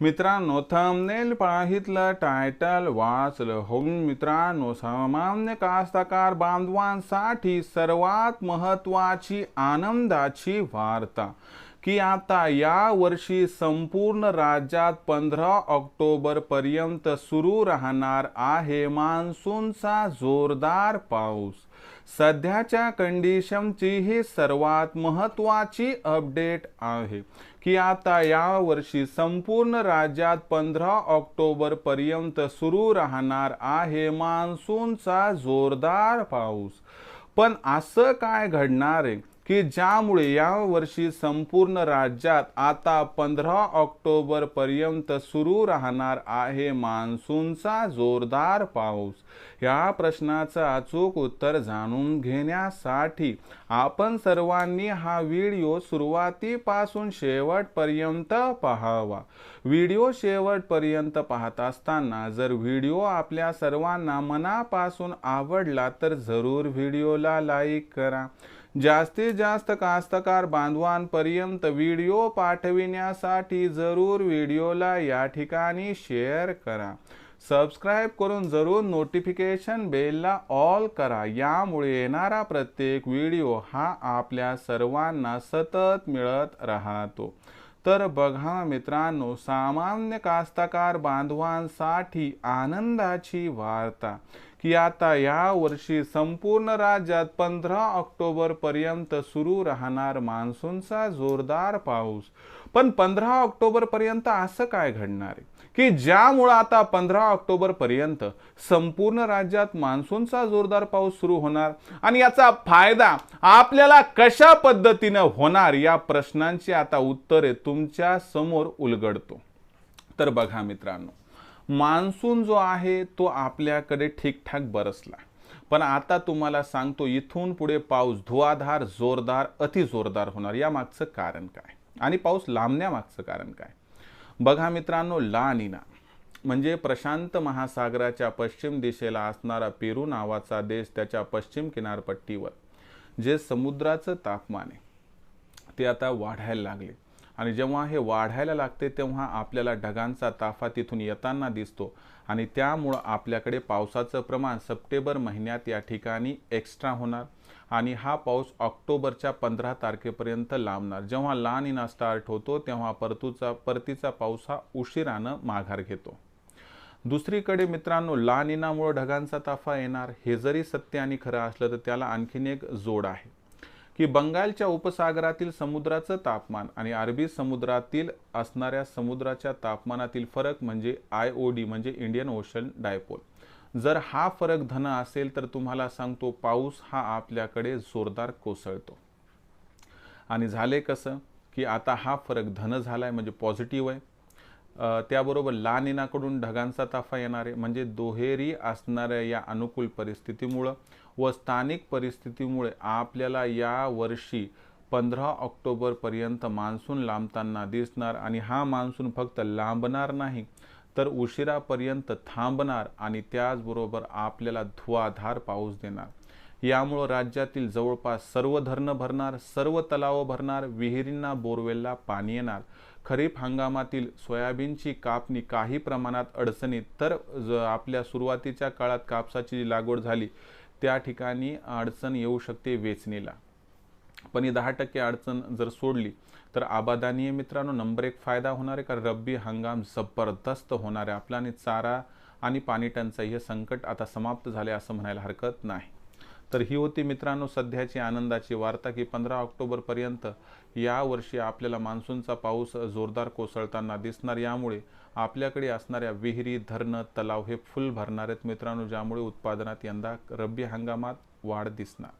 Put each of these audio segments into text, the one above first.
मित्रांनो thumbnail पाहितलं title वाचलं. होऊन मित्रांनो सामान्य कास्तकार बांधवांसाठी सर्वात महत्वाची आनंदाची वार्ता. की आता या वर्षी संपूर्ण राज्यात पंधरा ऑक्टोबर पर्यंत सुरू राहणार आहे मान्सूनचा जोरदार पाऊस. सध्याच्या कंडिशनची ही सर्वात महत्वाची अपडेट आहे की आता या वर्षी संपूर्ण राज्यात पंधरा ऑक्टोबर पर्यंत सुरू राहणार आहे मान्सूनचा जोरदार पाऊस. पण असं काय घडणार आहे? की ज्यामुळे यावर्षी संपूर्ण राज्यात आता पंधरा ऑक्टोबर पर्यंत सुरू राहणार आहे मान्सूनचा जोरदार पाऊस. या प्रश्नाचं अचूक उत्तर जाणून घेण्यासाठी आपण सर्वांनी हा व्हिडिओ सुरुवातीपासून शेवटपर्यंत पाहावा. व्हिडिओ शेवटपर्यंत पाहत असताना जर व्हिडिओ आपल्या सर्वांना मनापासून आवडला तर जरूर व्हिडिओला लाईक करा. जास्तीत जास्त कास्तकार बांधवांपर्यंत व्हिडिओ पाठविण्यासाठी जरूर व्हिडिओला या ठिकाणी शेअर करा. सबस्क्राईब करून जरूर नोटिफिकेशन बेलला ऑल करा. यामुळे येणारा प्रत्येक व्हिडिओ हा आपल्या सर्वांना सतत मिळत राहतो. तर बघा मित्रांनो सामान्य कास्तकार बांधवांसाठी आनंदाची वार्ता की आता या वर्षी संपूर्ण राज्यात पंधरा ऑक्टोबर पर्यंत सुरू राहणार मान्सूनचा जोरदार पाऊस. पण पंधरा ऑक्टोबर पर्यंत असं काय घडणार आहे? की ज्यामुळं आता पंधरा ऑक्टोबर पर्यंत संपूर्ण राज्यात मान्सूनचा जोरदार पाऊस सुरू होणार आणि याचा फायदा आपल्याला कशा पद्धतीनं होणार या प्रश्नांची आता उत्तरे तुमच्यासमोर उलगडतो. तर बघा मित्रांनो मान्सून जो आहे तो आपल्याकडे ठीकठाक बरसला. पण आता तुम्हाला सांगतो इथून पुढे पाऊस धुवाधार जोरदार अति जोरदार होणार. या मागचं कारण काय? आणि पाऊस लांबण्यामागचं कारण काय? बघा मित्रांनो ला निना. म्हणजे प्रशांत महासागराच्या पश्चिम दिशेला असणारा पेरू नावाचा देश त्याच्या पश्चिम किनारपट्टीवर जे समुद्राचं तापमान आहे ते आता वाढायला लागले. आणि जेव्हा हे वाढायला लागते तेव्हा आपल्याला ढगांचा ताफा तिथून येताना दिसतो. आणि त्यामुळं आपल्याकडे पावसाचं प्रमाण सप्टेंबर महिन्यात या ठिकाणी एक्स्ट्रा होणार. आणि हा पाऊस ऑक्टोबरच्या पंधरा तारखेपर्यंत लांबणार. जेव्हा लानिना स्टार्ट होतो तेव्हा परतूचा परतीचा पाऊस हा उशिरानं माघार घेतो. दुसरीकडे मित्रांनो लानिनामुळे ढगांचा ताफा येणार. हे जरी सत्य आणि खरं असलं तर त्याला आणखीन एक जोड आहे. की बंगालच्या उपसागरातील समुद्राचं तापमान आणि अरबी समुद्रातील असणाऱ्या समुद्राच्या तापमानातील फरक म्हणजे आय ओ डी म्हणजे इंडियन ओशन डायपोल. जर हा फरक धन असेल तर तुम्हाला सांगतो पाऊस हा आपल्याकडे जोरदार कोसळतो. आणि झाले कसं की आता हा फरक धन झाला आहे म्हणजे पॉझिटिव्ह आहे. त्याबरोबर लानिनाकडून ढगांचा ताफा येणारे म्हणजे दोहेरी असणाऱ्या या अनुकूल परिस्थितीमुळं व स्थानिक परिस्थितीमुळे आपल्याला या वर्षी पंधरा ऑक्टोबरपर्यंत मान्सून लांबताना दिसणार आणि हा मान्सून फक्त लांबणार नाही तर उशिरापर्यंत थांबणार आणि त्याचबरोबर आपल्याला धुवाधार पाऊस देणार. यामुळं राज्यातील जवळपास सर्व धरणं भरणार सर्व तलाव भरणार विहिरींना बोरवेलला पाणी येणार. खरीप हंगामातील सोयाबीनची कापणी काही प्रमाणात अडचणीत तर ज- आपल्या सुरुवातीच्या काळात कापसाची जी लागवड झाली त्या ठिकाणी अडचण येऊ शकते वेचणीला. पण ही दहा टक्के अडचण जर सोडली तर आबादानीय मित्रांनो नंबर एक फायदा होणार आहे कारण रब्बी हंगाम जबरदस्त होणार आहे. आपला आणि चारा आणि पाणी टंचाई हे संकट आता समाप्त झाले असं म्हणायला हरकत नाही. तर ही होती मित्रांनो सध्याची आनंदाची वार्ता की पंधरा ऑक्टोबरपर्यंत या वर्षी आपल्याला मान्सूनचा पाऊस जोरदार कोसळताना दिसणार. यामुळे आपल्याकडे असणाऱ्या विहिरी धरणं तलाव हे फुल भरणार आहेत मित्रांनो ज्यामुळे उत्पादनात यंदा रब्बी हंगामात वाढ दिसणार.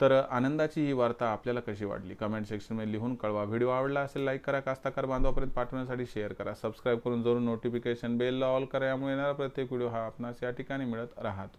तर आनंदाची ही वार्ता आपल्याला कशी वाटली? कमेंट सेक्शनमध्ये लिहून कळवा. व्हिडिओ आवडला असेल लाईक करा. कास्ताकार बांधवापर्यंत पाठवण्यासाठी शेअर करा. सबस्क्राईब करून जरूर नोटिफिकेशन बेलला ऑल करा. यामुळे येणारा प्रत्येक व्हिडिओ हा आपणास या ठिकाणी मिळत राहतो.